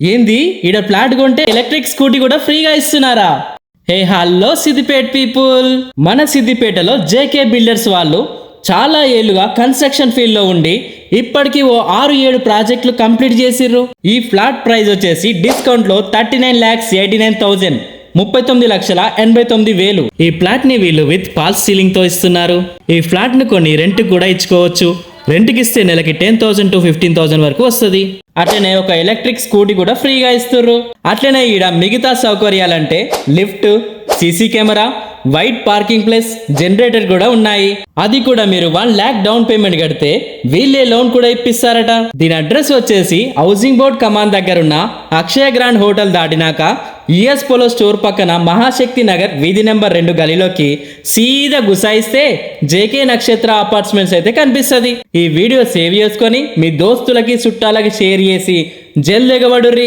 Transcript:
ఏంది? ఈడ ఫ్లాట్ కొంటే ఎలక్ట్రిక్ స్కూటీ కూడా ఫ్రీగా ఇస్తున్నారా? Hey hello Siddipet people. మన సిద్దిపేటలో జేకే బిల్డర్స్ వాళ్ళు చాలా ఏళ్ళుగా కన్స్ట్రక్షన్ ఫీల్డ్లో ఉండి ఇప్పటికీ ఓ ఆరు ఏడు ప్రాజెక్టులు కంప్లీట్ చేసిర్రు. ఈ ఫ్లాట్ ప్రైస్ వచ్చేసి డిస్కౌంట్లో thirty nine lakhs eighty nine thousand ముప్పై తొమ్మిది లక్షల ఎనభై తొమ్మిది వేలు. ఈ ఫ్లాట్ని వీళ్ళు విత్ పాల్స్ సీలింగ్తో ఇస్తున్నారు. ఈ ఫ్లాట్ని కొన్ని రెంట్ కూడా ఇచ్చుకోవచ్చు. రెంట్కి ఇస్తే నెలకి ten thousand to fifteen thousand వరకు వస్తుంది. అట్లనే ఒక ఎలక్ట్రిక్ స్కూటీ కూడా ఫ్రీగా ఇస్తుర్రు. అట్లనే ఈడ మిగతా సౌకర్యాలంటే lift CC camera white parking place generator కూడా ఉన్నాయి. అది కూడా మీరు వన్ ల్యాక్ డౌన్ పేమెంట్ కడితే వీళ్ళే లోన్ కూడా ఇప్పిస్తారట. దీని అడ్రస్ వచ్చేసి హౌసింగ్ బోర్డ్ కమాన్ దగ్గర ఉన్న అక్షయ గ్రాండ్ హోటల్ దాటినాక ఈఎస్ పోలో స్టోర్ పక్కన మహాశక్తి నగర్ వీధి నెంబర్ రెండు గలిలోకి సీదా గుసాయిస్తే జేకే నక్షత్ర అపార్ట్మెంట్స్ అయితే కనిపిస్తుంది. ఈ వీడియో సేవ్ చేసుకొని మీ దోస్తులకి చుట్టాలకి షేర్ చేసి జల్ దిగబడుర్రీ